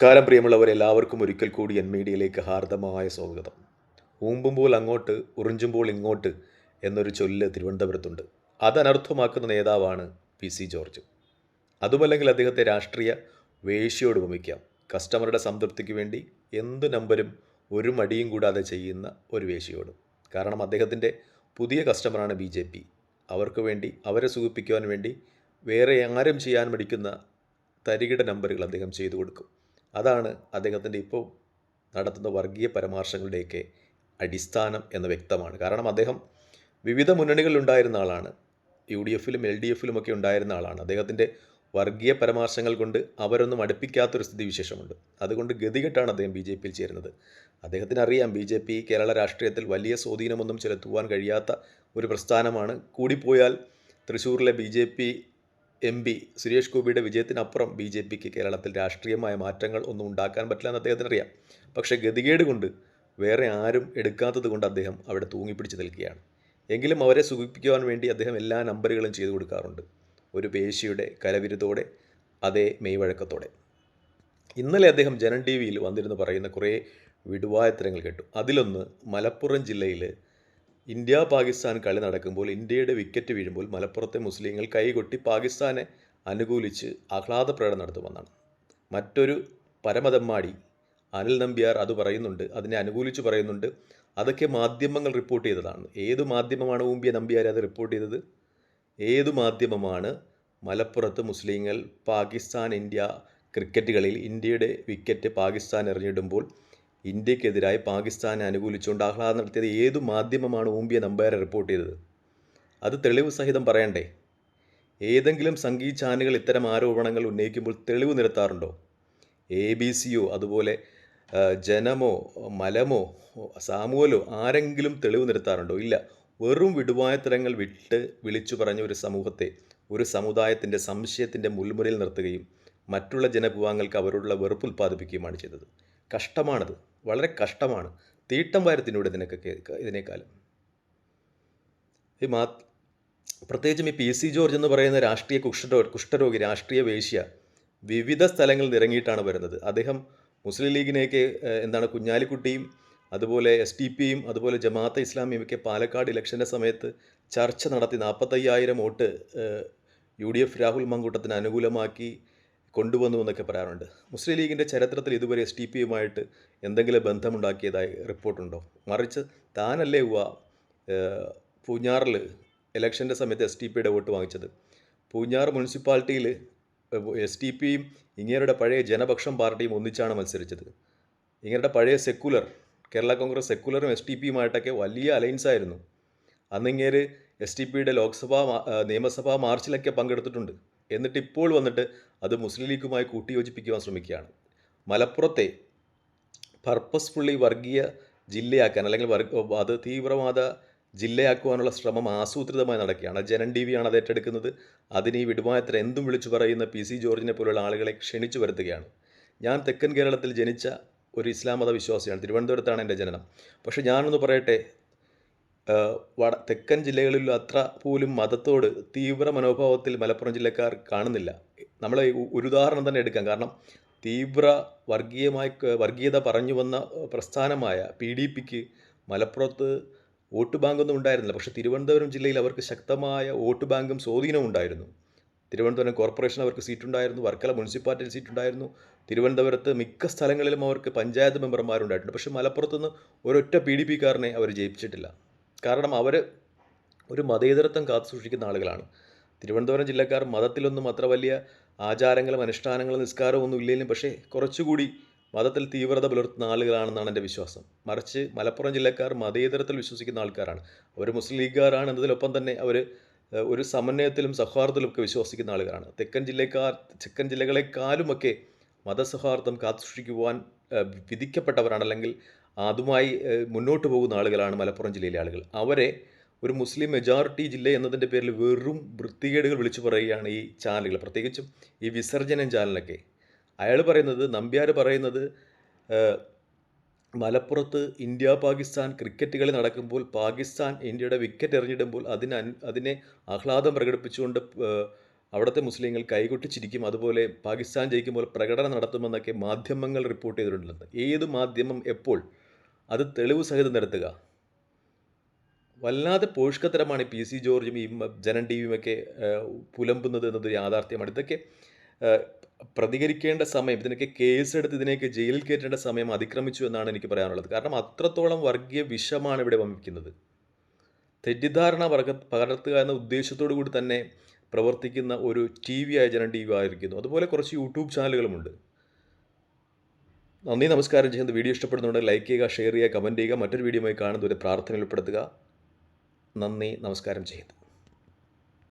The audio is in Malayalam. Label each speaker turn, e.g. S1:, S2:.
S1: കാരം പ്രിയമുള്ളവരെല്ലാവർക്കും ഒരിക്കൽ കൂടി എൻ മീഡിയയിലേക്ക് ഹാർദമായ സ്വാഗതം. ഊമ്പുമ്പോൾ അങ്ങോട്ട് ഉറിഞ്ചുമ്പോൾ ഇങ്ങോട്ട് എന്നൊരു ചൊല്ല് തിരുവനന്തപുരത്തുണ്ട്. അതനർത്ഥമാക്കുന്ന നേതാവാണ് പി സി ജോർജ്. അതുമല്ലെങ്കിൽ അദ്ദേഹത്തെ രാഷ്ട്രീയ വേശ്യയോട് ഉപമിക്കാം. കസ്റ്റമറുടെ സംതൃപ്തിക്ക് വേണ്ടി എന്ത് നമ്പരും ഒരു മടിയും കൂടാതെ ചെയ്യുന്ന ഒരു വേശ്യയോട്. കാരണം അദ്ദേഹത്തിന്റെ പുതിയ കസ്റ്റമറാണ് ബി ജെ പി. അവർക്ക് വേണ്ടി അവരെ സുഖിപ്പിക്കുവാൻ വേണ്ടി വേറെ ആരും ചെയ്യാൻ മടിക്കുന്ന തരികിട നമ്പറുകൾ അദ്ദേഹം ചെയ്തു കൊടുക്കും. അതാണ് അദ്ദേഹത്തിന്റെ ഇപ്പോൾ നടത്തുന്ന വർഗീയ പരാമർശങ്ങളുടെയൊക്കെ അടിസ്ഥാനം എന്ന് വ്യക്തമാണ്. കാരണം അദ്ദേഹം വിവിധ മുന്നണികളിൽ ഉണ്ടായിരുന്ന ആളാണ്. യു ഡി എഫിലും എൽ ഡി എഫിലും ഒക്കെ ഉണ്ടായിരുന്ന ആളാണ്. അദ്ദേഹത്തിന്റെ വർഗീയ പരാമർശങ്ങൾ കൊണ്ട് അവരൊന്നും അടുപ്പിക്കാത്തൊരു സ്ഥിതി വിശേഷമുണ്ട് അതുകൊണ്ട് ഗതികെട്ടാണ് അദ്ദേഹം ബി ജെ പിയിൽ ചേരുന്നത്. അദ്ദേഹത്തിന് അറിയാം ബി ജെ പി കേരള രാഷ്ട്രീയത്തിൽ വലിയ സ്വാധീനമൊന്നും ചെലുത്തുവാൻ കഴിയാത്ത ഒരു പ്രസ്ഥാനമാണ്. കൂടിപ്പോയാൽ തൃശ്ശൂരിലെ B J P M P Suresh ഗോപിയുടെ വിജയത്തിനപ്പുറം ബി ജെ പിക്ക് കേരളത്തിൽ രാഷ്ട്രീയമായ മാറ്റങ്ങൾ ഒന്നും ഉണ്ടാക്കാൻ പറ്റില്ല എന്ന് അദ്ദേഹത്തിന് അറിയാം പക്ഷേ ഗതികേട് കൊണ്ട് വേറെ ആരും എടുക്കാത്തത് കൊണ്ട് അദ്ദേഹം അവിടെ തൂങ്ങിപ്പിടിച്ച് നിൽക്കുകയാണ്. എങ്കിലും അവരെ സുഖിപ്പിക്കുവാൻ വേണ്ടി അദ്ദേഹം എല്ലാ നമ്പറുകളും ചെയ്തു കൊടുക്കാറുണ്ട്. ഒരു പേശിയുടെ കലവിരുതോടെ അതേ മെയ്വഴക്കത്തോടെ. ഇന്നലെ അദ്ദേഹം ജനൻ ടി വിയിൽ വന്നിരുന്ന് പറയുന്ന കുറേ വിടുവായത്തരങ്ങൾ കേട്ടു. അതിലൊന്ന് മലപ്പുറം ജില്ലയിൽ ഇന്ത്യ പാകിസ്ഥാൻ കളി നടക്കുമ്പോൾ ഇന്ത്യയുടെ വിക്കറ്റ് വീഴുമ്പോൾ മലപ്പുറത്തെ മുസ്ലിങ്ങൾ കൈകൊട്ടി പാകിസ്ഥാനെ അനുകൂലിച്ച് ആഹ്ലാദ പ്രകടനം നടത്തുമെന്നാണ്. മറ്റൊരു പരമതമ്മാടി അനിൽ നമ്പ്യാർ അത് പറയുന്നുണ്ട് അതിനെ അനുകൂലിച്ച് പറയുന്നുണ്ട്. അതൊക്കെ മാധ്യമങ്ങൾ റിപ്പോർട്ട് ചെയ്തതാണ്. ഏത് മാധ്യമമാണ് ഊമ്പിയ നമ്പ്യാർ അത് റിപ്പോർട്ട് ചെയ്തത്? ഏത് മാധ്യമമാണ് മലപ്പുറത്ത് മുസ്ലിങ്ങൾ പാകിസ്ഥാൻ ഇന്ത്യ ക്രിക്കറ്റ് കളിയിൽ ഇന്ത്യയുടെ വിക്കറ്റ് പാകിസ്ഥാൻ എറിഞ്ഞിടുമ്പോൾ ഇന്ത്യക്കെതിരായി പാകിസ്ഥാനെ അനുകൂലിച്ചുകൊണ്ട് ആഹ്ലാദം നടത്തിയത് ഏതു മാധ്യമമാണ് ഊമ്പിയ നമ്പയറെ റിപ്പോർട്ട് ചെയ്തത്? അത് തെളിവ് സഹിതം പറയണ്ടേ? ഏതെങ്കിലും സംഗീത ചാനലുകൾ ഇത്തരം ആരോപണങ്ങൾ ഉന്നയിക്കുമ്പോൾ തെളിവ് നിരത്താറുണ്ടോ? എ ബി സിയോ അതുപോലെ ജനമോ മലമോ സാമൂഹലോ ആരെങ്കിലും തെളിവ് നിരത്താറുണ്ടോ? ഇല്ല. വെറും വിടുവായത്തരങ്ങൾ വിട്ട് വിളിച്ചു പറഞ്ഞ ഒരു സമൂഹത്തെ ഒരു സമുദായത്തിന്റെ സംശയത്തിന്റെ മുൾമുനയിൽ നിർത്തുകയും മറ്റുള്ള ജനവിഭാഗങ്ങൾക്ക് അവരോടുള്ള വെറുപ്പ് ഉൽപ്പാദിപ്പിക്കുകയുമാണ് ചെയ്തത്. കഷ്ടമാണത്. വളരെ കഷ്ടമാണ്. തീട്ടം വാരത്തിനൂടെ ഇതിനൊക്കെ ഇതിനേക്കാളും. ഈ മാ പ്രത്യേകിച്ചും ഈ പി സി ജോർജ് എന്ന് പറയുന്ന രാഷ്ട്രീയ കുഷ്ഠരോ കുഷ്ഠരോഗി രാഷ്ട്രീയ വേശ്യ വിവിധ സ്ഥലങ്ങളിൽ ഇറങ്ങിയിട്ടാണ് വരുന്നത്. അദ്ദേഹം മുസ്ലിം ലീഗിനെയൊക്കെ എന്താണ് കുഞ്ഞാലിക്കുട്ടിയും അതുപോലെ എസ് ടി പിയും അതുപോലെ ജമാഅത്തെ ഇസ്ലാമിയും ഒക്കെ പാലക്കാട് ഇലക്ഷന്റെ സമയത്ത് ചർച്ച നടത്തി നാൽപ്പത്തയ്യായിരം vote U D F Rahul മങ്കൂട്ടത്തിന് അനുകൂലമാക്കി കൊണ്ടുവന്നു എന്നൊക്കെ പറയാറുണ്ട്. മുസ്ലിം ലീഗിന്റെ ചരിത്രത്തിൽ ഇതുവരെ എസ് ടി പിയുമായിട്ട് എന്തെങ്കിലും ബന്ധമുണ്ടാക്കിയതായി റിപ്പോർട്ടുണ്ടോ? മറിച്ച് താനല്ലേ ഉവ പൂഞ്ഞാറിൽ ഇലക്ഷന്റെ സമയത്ത് എസ് ടി പിയുടെ വോട്ട് വാങ്ങിച്ചത്? പൂഞ്ഞാർ മുനിസിപ്പാലിറ്റിയിൽ എസ് ടി പിയും ഇങ്ങേരുടെ പഴയ ജനപക്ഷം പാർട്ടിയും ഒന്നിച്ചാണ് മത്സരിച്ചത്. ഇങ്ങേരുടെ പഴയ സെക്കുലർ കേരള കോൺഗ്രസ് സെക്കുലറും എസ് ടി പിയുമായിട്ടൊക്കെ വലിയ അലയൻസ് ആയിരുന്നു. അന്ന് ഇങ്ങേര് എസ് ടി പിയുടെ ലോക്സഭാ നിയമസഭാ മാർച്ചിലൊക്കെ പങ്കെടുത്തിട്ടുണ്ട്. എന്നിട്ട് ഇപ്പോൾ വന്നിട്ട് അത് മുസ്ലിം ലീഗുമായി കൂട്ടിയോജിപ്പിക്കുവാൻ ശ്രമിക്കുകയാണ്. മലപ്പുറത്തെ പർപ്പസ്ഫുള്ളി വർഗീയ ജില്ലയാക്കാൻ അല്ലെങ്കിൽ അത് തീവ്രവാദ ജില്ലയാക്കുവാനുള്ള ശ്രമം ആസൂത്രിതമായി നടക്കുകയാണ്. ജനൻ ടി വിയാണ് അത് ഏറ്റെടുക്കുന്നത്. അതിന് ഈ വിടുമായത്തിന് എന്തും വിളിച്ചു പറയുന്ന പി സി ജോർജിനെ പോലുള്ള ആളുകളെ ക്ഷണിച്ചു വരുത്തുകയാണ്. ഞാൻ തെക്കൻ കേരളത്തിൽ ജനിച്ച ഒരു ഇസ്ലാം മത വിശ്വാസിയാണ് തിരുവനന്തപുരത്താണ് എന്റെ ജനനം. പക്ഷേ ഞാനൊന്ന് പറയട്ടെ വട തെക്കൻ ജില്ലകളിൽ അത്ര പോലും മതത്തോട് തീവ്ര മനോഭാവത്തിൽ മലപ്പുറം ജില്ലക്കാർ കാണുന്നില്ല. നമ്മൾ ഒരു ഉദാഹരണം തന്നെ എടുക്കാം. കാരണം തീവ്ര വർഗീയമായി വർഗീയത പറഞ്ഞു വന്ന പ്രസ്ഥാനമായ പി ഡി പിക്ക് മലപ്പുറത്ത് വോട്ട് ബാങ്കൊന്നും ഉണ്ടായിരുന്നില്ല. പക്ഷേ തിരുവനന്തപുരം ജില്ലയിൽ അവർക്ക് ശക്തമായ വോട്ട് ബാങ്കും സ്വാധീനവും ഉണ്ടായിരുന്നു. തിരുവനന്തപുരം കോർപ്പറേഷൻ അവർക്ക് സീറ്റുണ്ടായിരുന്നു വർക്കല മുനിസിപ്പാലിറ്റിയിൽ സീറ്റുണ്ടായിരുന്നു. തിരുവനന്തപുരത്ത് മിക്ക സ്ഥലങ്ങളിലും അവർക്ക് പഞ്ചായത്ത് മെമ്പർമാരുണ്ടായിട്ടുണ്ട്. പക്ഷേ മലപ്പുറത്തുനിന്ന് ഒരൊറ്റ പി ഡി പിക്കാരനെ അവർ ജയിപ്പിച്ചിട്ടില്ല. കാരണം അവർ ഒരു മതേതരത്വം കാത്തു സൂക്ഷിക്കുന്ന ആളുകളാണ്. തിരുവനന്തപുരം ജില്ലക്കാർ മതത്തിലൊന്നും അത്ര വലിയ ആചാരങ്ങളും അനുഷ്ഠാനങ്ങളും നിസ്കാരവും ഒന്നും ഇല്ലെങ്കിലും പക്ഷേ കുറച്ചുകൂടി മതത്തിൽ തീവ്രത പുലർത്തുന്ന ആളുകളാണെന്നാണ് എന്റെ വിശ്വാസം. മറിച്ച് മലപ്പുറം ജില്ലക്കാർ മതേതരത്തിൽ വിശ്വസിക്കുന്ന ആൾക്കാരാണ്. അവർ മുസ്ലിം ലീഗുകാരാണ് എന്നതിലൊപ്പം തന്നെ അവർ ഒരു സമന്വയത്തിലും സൗഹാർദ്ദത്തിലും ഒക്കെ വിശ്വസിക്കുന്ന ആളുകളാണ്. തെക്കൻ ജില്ലക്കാർ തെക്കൻ ജില്ലകളെക്കാളുമൊക്കെ മതസൗഹാർദ്ദം കാത്തുസൂക്ഷിക്കുവാൻ വിധിക്കപ്പെട്ടവരാണ് അല്ലെങ്കിൽ അതുമായി മുന്നോട്ട് പോകുന്ന ആളുകളാണ് മലപ്പുറം ജില്ലയിലെ ആളുകൾ. അവരെ ഒരു മുസ്ലിം മെജോറിറ്റി ജില്ല എന്നതിന്റെ പേരിൽ വെറും വൃത്തികേടുകൾ വിളിച്ചു പറയുകയാണ് ഈ ചാനലുകൾ. പ്രത്യേകിച്ചും ഈ വിസർജനം ചാനലൊക്കെ. അയാൾ പറയുന്നത് നമ്പ്യാർ പറയുന്നത് മലപ്പുറത്ത് ഇന്ത്യ പാകിസ്ഥാൻ ക്രിക്കറ്റ് കളി നടക്കുമ്പോൾ പാകിസ്ഥാൻ ഇന്ത്യയുടെ വിക്കറ്റ് എറിഞ്ഞിടുമ്പോൾ അതിന് അതിനെ ആഹ്ലാദം പ്രകടിപ്പിച്ചുകൊണ്ട് അവിടുത്തെ മുസ്ലിങ്ങൾ കൈകൊട്ടിച്ചിരിക്കും. അതുപോലെ പാകിസ്ഥാൻ ജയിക്കുമ്പോൾ പ്രകടനം നടത്തുമെന്നൊക്കെ മാധ്യമങ്ങൾ റിപ്പോർട്ട് ചെയ്തിട്ടുള്ളത് ഏത് മാധ്യമം എപ്പോൾ അത് തെളിവ് സഹിതം നിരത്തുക. വല്ലാതെ പോഷ്കത്തരമാണ് പി സി ജോർജും ഈ ജനൻ ടി വിയുമൊക്കെ പുലമ്പുന്നത് എന്നത് യാഥാർത്ഥ്യമാണ്. ഇതൊക്കെ പ്രതികരിക്കേണ്ട സമയം ഇതിനൊക്കെ കേസെടുത്ത് ഇതിനെയൊക്കെ ജയിലിൽ കയറ്റേണ്ട സമയം അതിക്രമിച്ചു എന്നാണ് എനിക്ക് പറയാനുള്ളത്. കാരണം അത്രത്തോളം വർഗീയ വിഷമാണ് ഇവിടെ വമിക്കുന്നത് തെറ്റിദ്ധാരണ വർഗ പകർത്തുക എന്ന ഉദ്ദേശത്തോടു കൂടി തന്നെ പ്രവർത്തിക്കുന്ന ഒരു ടി വി ആയ ജനം ടി വി ആയിരിക്കുന്നു. അതുപോലെ കുറച്ച് യൂട്യൂബ് ചാനലുകളുമുണ്ട്. നന്ദി നമസ്കാരം. ചെയ്യുന്ന വീഡിയോ ഇഷ്ടപ്പെടുന്നുണ്ടെങ്കിൽ ലൈക്ക് ചെയ്യുക ഷെയർ ചെയ്യുക കമന്റ് ചെയ്യുക. മറ്റൊരു വീഡിയോയുമായി കാണുന്നവരെ പ്രാർത്ഥനയിൽ ഉൾപ്പെടുത്തുക. നന്ദി നമസ്കാരം. ചെയ്യുന്നു